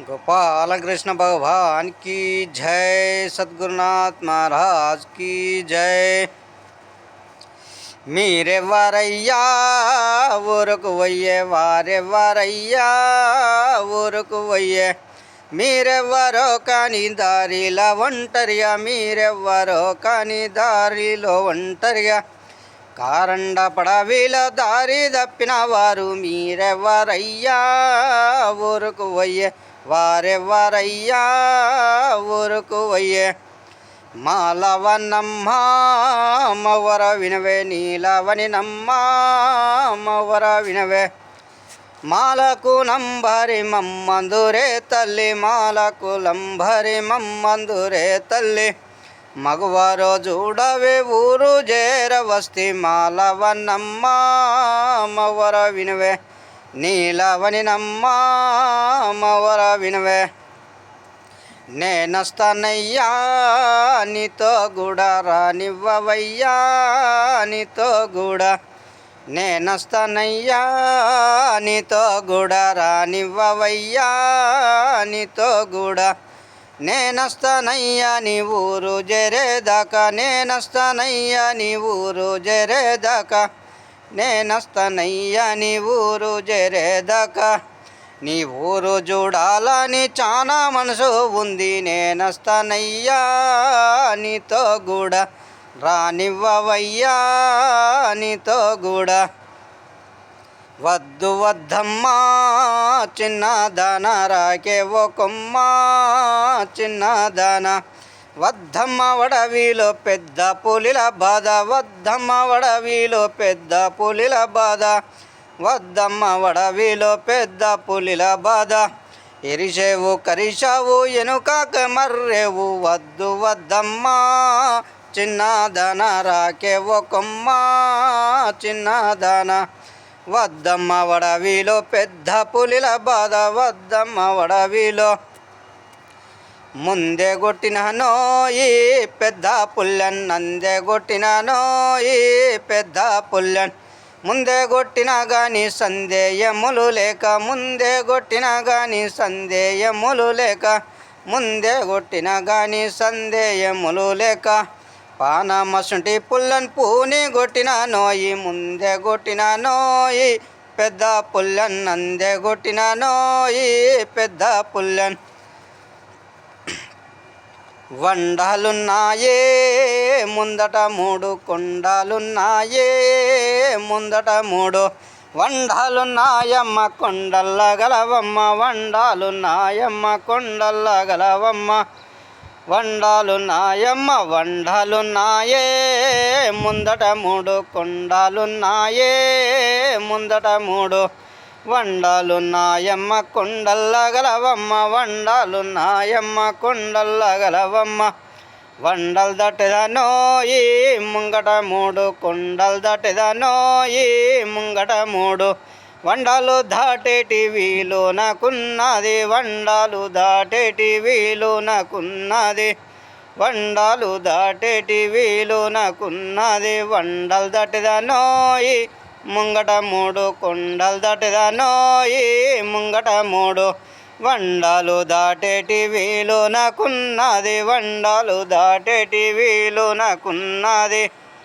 गोपाल कृष्ण भगवान की जय सद्गुरुनाथ महाराज की जय మీరెవ్వరయ్యా ఊరుకు వయ్యే వారెవ్వరయ్యా ఊరుకు వయ్యే మీరెవ్వరో కాని దారిలో ఒంటరిగా మీరెవ్వరో కాని దారిలో ఒంటరిగా కారండ పడవిలో దారి తప్పిన వారు మీరెవ్వరయ్యా ఊరుకు వయ్యే వారెవ్వరయ్యా ఊరుకు వయ్యే. మాలవనమ్మ మవర వినవే నీలవని నమ్మ మవర వినవే. మాలకు నంబరి మమ్మందురే తల్లి మాలకు లంబరి మమ్మందురే తల్లి. మగవారో చూడవే ఊరు జేర వస్తి మాలవనమ్మ మవర వినవే. నీలవని నమ్మ మవర వినవే. నేనస్తానయ్యా నీతో కూడా రానివ్వవయ్యా నీతో కూడా. నేనస్తానయ్యా నీతో కూడా రానివ్వవయ్యా నీతో కూడా. నేనస్తానయ్యా నీ ఊరు జరేదాకా నేనస్తానయ్యా నీ ఊరు జరేదాకా. నేనస్తానయ్యా నీ ఊరు జరేదక. నీ ఊరు చూడాలని చాలా మనసు ఉంది. నేనస్తనయ్యా నీతో కూడా రానివ్వవయ్యా నీతో కూడా వద్దు వద్దమ్మా చిన్నదాన రాకే ఓ కొమ్మ చిన్నదాన వద్దమ్మ వడవిలో పెద్ద పులిల బాధ వద్దమ్మ వడవిలో పెద్ద పులిల బాధ వద్దమ్మ వడవిలో పెద్ద పులిల బాధ. ఎరిసేవు కరిసావు ఎనుకాక మర్రేవు వద్దు వద్దమ్మ చిన్నదాన రాకే ఓ కొమ్మ చిన్నదాన వద్దమ్మ వడవిలో పెద్ద పులిల బాధ వద్దమ్మ వడవిలో ముందే కొట్టిన ఈ పెద్ద పుల్లెన్ నందే కొట్టిన ఈ పెద్ద పుల్లెన్. ముందే కొట్టినా గాని సందేయములు లేక ముందే కొట్టినా గాని సందేయములు లేక ముందే కొట్టినా గాని సందేయములు లేక. పానమసుంటి పుల్లన్ పూని కొట్టిన నోయి ముందే కొట్టిన నోయి పెద్ద పుల్లన్ నందే కొట్టిన నోయి పెద్ద పుల్లన్. వండాలున్నాయే ముందట మూడు కొండలున్నాయే ముందట మూడు వండాలున్నాయమ్మ కొండల్ల గలవమ్మ వండాలున్నాయమ్మ కొండల్ల గలవమ్మ వండాలున్నాయమ్మ వండాలున్నాయే ముందట మూడు కొండలున్నాయే ముందట మూడు వండాలున్నాయమ్మ కొండల్లగలవమ్మ వండాలున్నాయమ్మ కొండల్లగలవమ్మ వండలు దట్టెదనో ఈ ముంగట మూడు కొండలు దట్టెదనో ఈ ముంగట మూడు. వండాలు దాటేటి వీలు నాకున్నది వండాలు దాటేటి వీలు నాకున్నది. వండాలు దాటేటి వీలు నాకున్నది వండలు ఈ ముంగట మూడు కొండలు దాటెదనోయి ముంగట మూడు వండాలు దాటేటి వీలు నాకున్నది వండాలు దాటేటి వీలు నాకున్నది.